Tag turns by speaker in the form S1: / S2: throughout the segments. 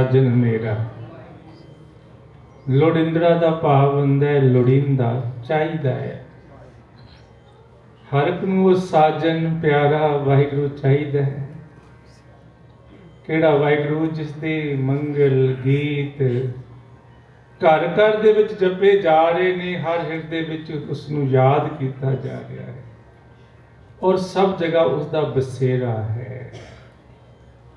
S1: ਸਾਜਨ ਮੇਰਾ ਲੋੜਿੰਦਰਾ ਦਾ ਭਾਵ ਹੁੰਦਾ ਹੈ, ਲੋੜਿੰਦਾ ਚਾਹੀਦਾ ਹੈ। ਹਰ ਇੱਕ ਨੂੰ ਉਹ ਸਾਜਨ ਪਿਆਰਾ ਵਾਹਿਗੁਰੂ ਚਾਹੀਦਾ ਹੈ। ਕਿਹੜਾ ਵਾਹਿਗੁਰੂ ਜਿਸ ਦੇ ਮੰਗਲ ਗੀਤ ਘਰ ਘਰ ਦੇ ਵਿੱਚ ਜਪੇ ਜਾ ਰਹੇ ਨੇ, ਹਰ ਹਿਰਦੇ ਵਿੱਚ ਉਸ ਨੂੰ ਯਾਦ ਕੀਤਾ ਜਾ ਰਿਹਾ ਹੈ। ਔਰ ਸਭ ਜਗ੍ਹਾ ਉਸ ਦਾ ਬਸੇਰਾ ਹੈ।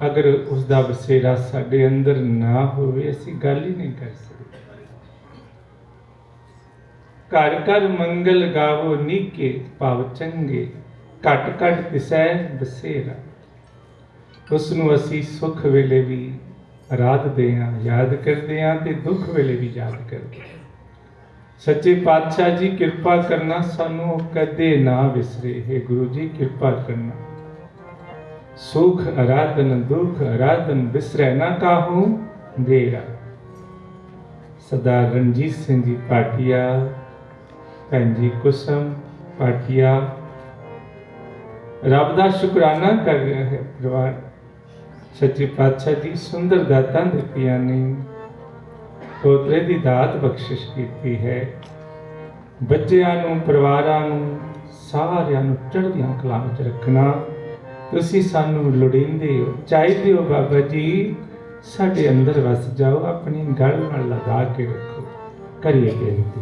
S1: ਅਗਰ ਉਸ ਦਾ ਬਸੇਰਾ ਸਾਡੇ ਅੰਦਰ ਨਾ ਹੋਵੇ, ਅਸੀਂ ਗੱਲ ਹੀ ਨਹੀਂ ਕਰ ਸਕਦੇ। ਘਰ ਘਰ ਮੰਗਲ ਗਾਵੋ, ਨੀਕੇ ਭਾਵ ਚੰਗੇ, ਘਟ ਘਟ ਦਿਸੈ ਬਸੇਰਾ ਉਸ ਨੂੰ ਅਸੀਂ ਸੁਖ ਵੇਲੇ ਵੀ ਆਰਾਧਦੇ ਹਾਂ ਯਾਦ ਕਰਦੇ ਹਾਂ ਤੇ ਦੁੱਖ ਵੇਲੇ ਵੀ ਯਾਦ ਕਰਦੇ ਹਾਂ ਸੱਚੇ ਪਾਤਸ਼ਾਹ ਜੀ ਕਿਰਪਾ ਕਰਨਾ ਸਾਨੂੰ ਕਦੇ ਨਾ ਵਿਸਰੇ। ਹੈ ਗੁਰੂ ਜੀ, ਕਿਰਪਾ ਕਰਨਾ। ਸੁਖ ਆਰਾਧਨ ਦੁਖ ਆਰਾਧਨ ਵਿਸਰੈ ਨਾ ਕਾਹੂ ਦੇਰਾ ਸਦਾ ਰਣਜੀਤ ਸਿੰਘ ਜੀ ਪਾਟਿਆ ਭੈਣ ਜੀ ਕੁਸਮ ਪਾਟਿਆ ਰੱਬ ਦਾ ਸ਼ੁਕਰਾਨਾ ਕਰ ਰਿਹਾ ਹੈ ਪਰਿਵਾਰ ਸੱਚੇ ਪਾਤਸ਼ਾਹ ਦੀ ਸੁੰਦਰ ਦਾਤਾਂ ਦਿੱਤੀਆਂ ਨੇ ਪੋਤਰੇ ਦੀ ਦਾਤ ਬਖਸ਼ਿਸ਼ ਕੀਤੀ ਹੈ ਬੱਚਿਆਂ ਨੂੰ ਪਰਿਵਾਰਾਂ ਨੂੰ ਸਾਰਿਆਂ ਨੂੰ ਚੜ੍ਹਦੀਆਂ ਕਲਾਂ ਵਿੱਚ ਰੱਖਣਾ ਤੁਸੀਂ ਸਾਨੂੰ ਲੋੜੀਂਦੇ ਹੋ, ਚਾਹੀਦੇ ਹੋ ਬਾਬਾ ਜੀ। ਸਾਡੇ ਅੰਦਰ ਵਸ ਜਾਓ, ਆਪਣੀ ਗਲ ਨਾਲ ਲਗਾ ਕੇ ਰੱਖੋ। ਕਰੀਏ ਬੇਨਤੀ।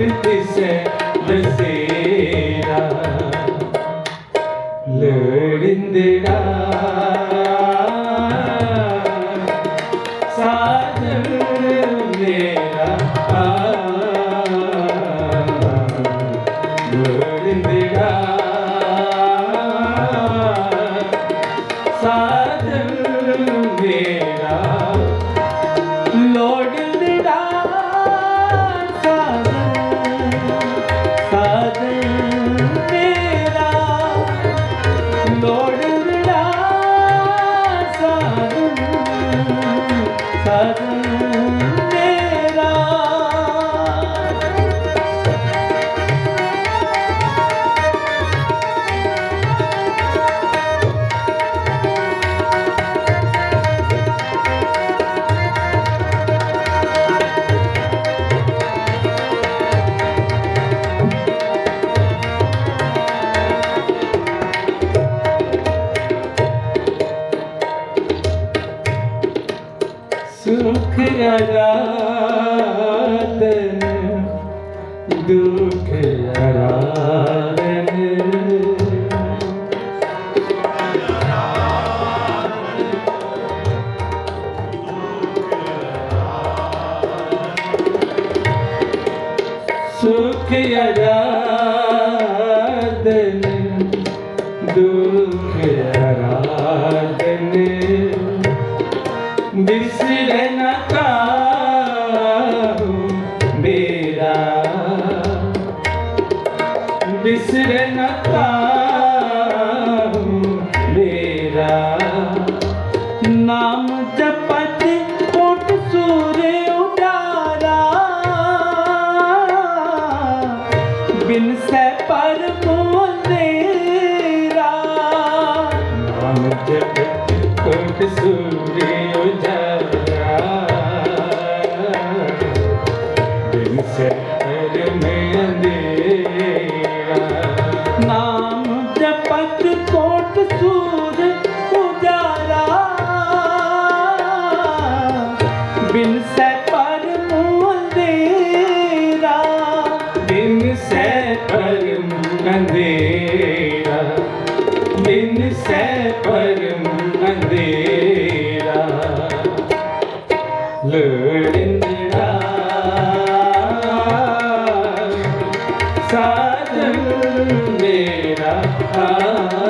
S1: ਕੱਟ ਸਾਜਨ ਮੇਰਾ yaradın Dük yaradın Suk yaradın Dük yaradın Disle
S2: ਨਾਮ ਜਪਤ ਕੋਟ ਸੂਰੇ। রাখা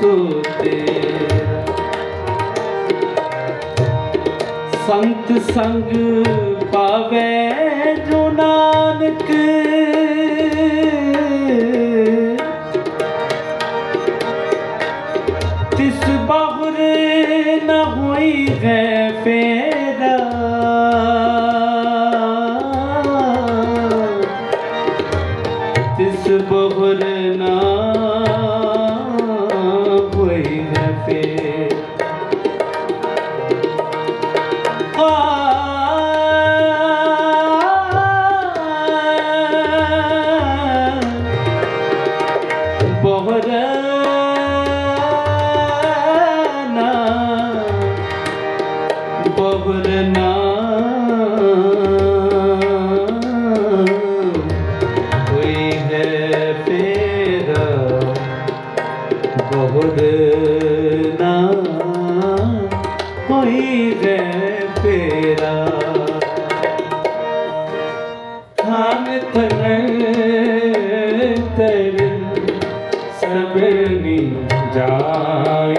S2: ਸੋਤੇ। ਸੰਤ ਸੰਗ ਪਾਵੇ ਜੋ ਨਾਨਕ। ਤਿਸ ਬਾਹਰ ਨਾ ਹੋਈ ਗੈ ਫੇਰਾ। ਤੇਰਾ।
S1: ਥਾਨ ਤਨ ਤੇਰ ਸਭਨੀ ਜਾਈ।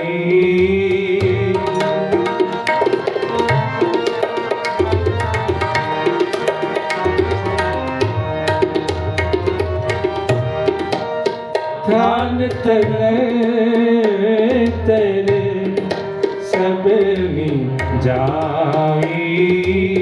S1: ਥਾਨ ਤਨ ਤੇਰੇ ਸਭਨੀ ਜਾਈ।
S2: ti.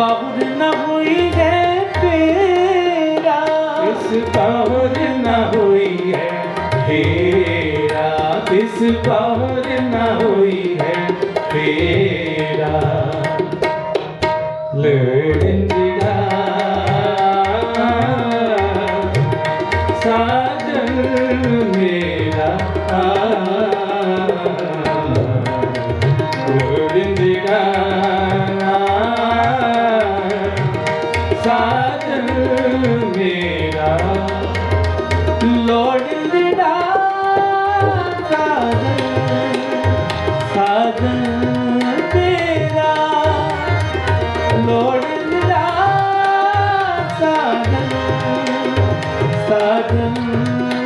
S2: ਬਾਬਰ ਨਾ ਹੋਈ ਹੈ
S1: ਤੇਰਾ ਇਸ ਬਾਬਰ ਨਾ ਹੋਈ ਹੈ ਤੇਰਾ ਇਸ ਬਾਬਰ ਨਾ ਹੋਈ ਹੈ ਤੇਰਾ ਲੜਿੰਦਾ ਸਾਜਨ ਮੇਰਾ
S2: साजन